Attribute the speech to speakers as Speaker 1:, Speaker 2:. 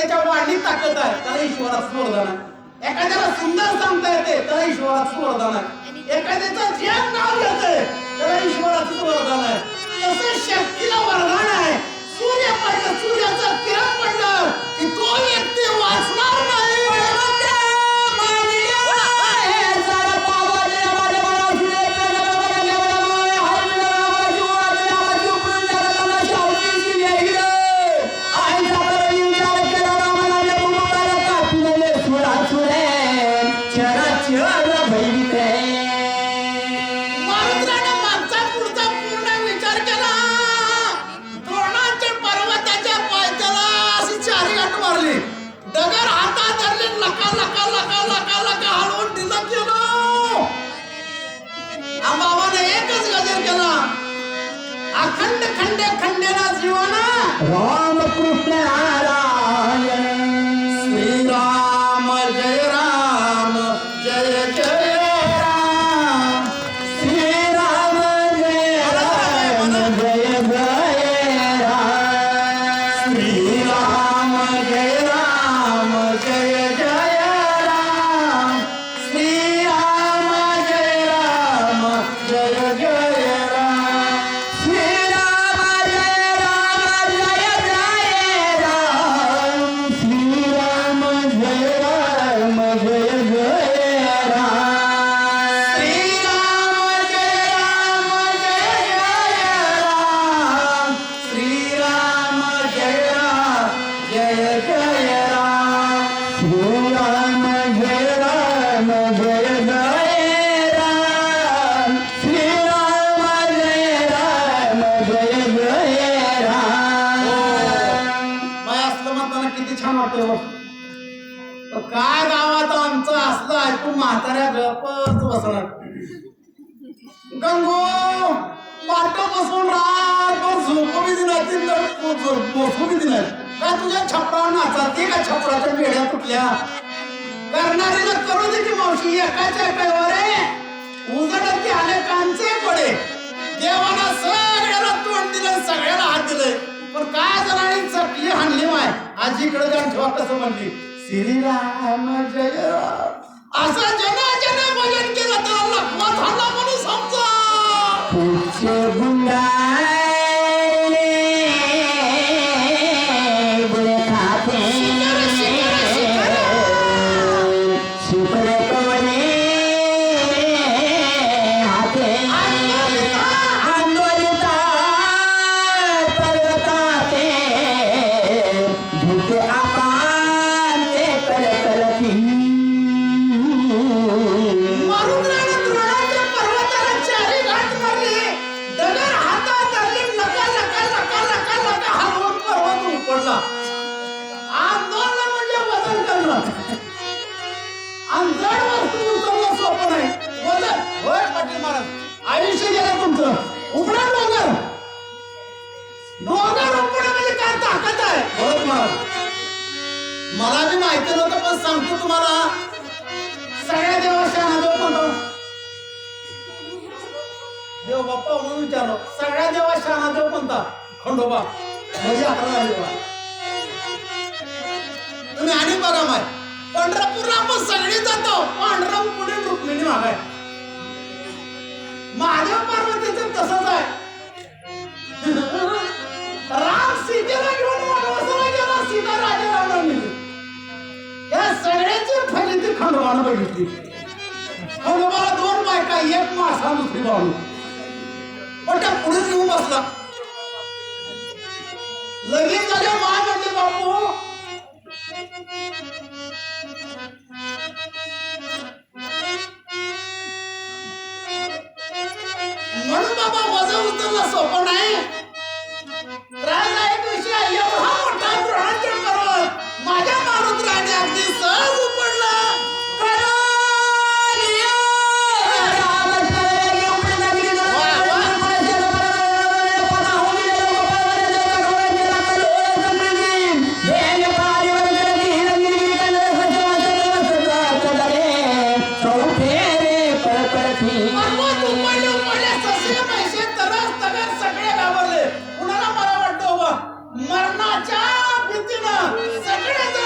Speaker 1: त्याच्या वाढली ताकद आहे त्याला ईश्वरात स्पर्धा नाही एखाद्याला सुंदर सांगता येते त्याला ईश्वरात स्पर्धा नाही एखाद्याचं जे नाव येते त्याला ईश्वराचं स्पर्धा नाही तसंच शक्य महाराजांना मागचा पुढचा पूर्ण विचार केला. द्रोणाच्या पर्वताच्या पायथ्याला अशी चारी गाठ मारली. डगर हातात धरले लका लका लका लका लका हलवून दिलं गेलो. आंबाबाने एकच गजर केला. अखंड खंडे खंडेला जीवाना
Speaker 2: रामकृष्ण
Speaker 1: म्हाताऱ्या गपच बसणार. गंगो पाट बसून राहत झोपू बी दिना ती बी दिना काय तुझ्या छपरावर नाचाते का छपराच्या मेढ्या तुटल्या करणारीला करू दे की मावशी एकाच्या कैवर उजडत की आले कांचे पडे देवाला सगळ्याला तोंड दिलं सगळ्याला हात दिलं. पण काय जणांनी चकली हाणली माय? आजीकडे जाऊन ठेवा कसं म्हणली. श्रीराम जय राम. আচ্ছা, আসা জানা জানা বলেন কে রাতে আল্লাহ মাথা না মনে সমঝা পুচ্ছে বুন্দা आणि जड वस्तू उचलणं सोपं नाही वजन होय पाटील महाराज आयुष्य गेलं तुमचं डोंगर डोंगर म्हणजे काय ताकद आहे होय महाराज मला बी माहिती नव्हतं पण सांगतो तुम्हाला सगळ्या देवाच्या नादेव म्हणतो देव बाप्पा म्हणून विचारलो सगळ्या देवाच्या देव कोणता? खंडोबा. म्हणजे अकरा झाले तुम्ही आणि बघा माय. पंढरपूरला आपण सगळे जातो. पांढरा पुढे रुक्मिणी मागाय. महादेव पार्वतीचं तसंच आहे. राम सीतेला घेऊन वनवासाला गेला सीता राजा रावणाला या सगळ्याची फलिती खंडोबानं बघितली. खंडोबाला दोन बायका एक मासा दुसरी बाळू पण त्या पुढे येऊन बसला. लगेच झाल्या माय म्हणले बापू म्हणून बाबा वजन उचलणं सोपं नाही. त्रासदायक 整个人都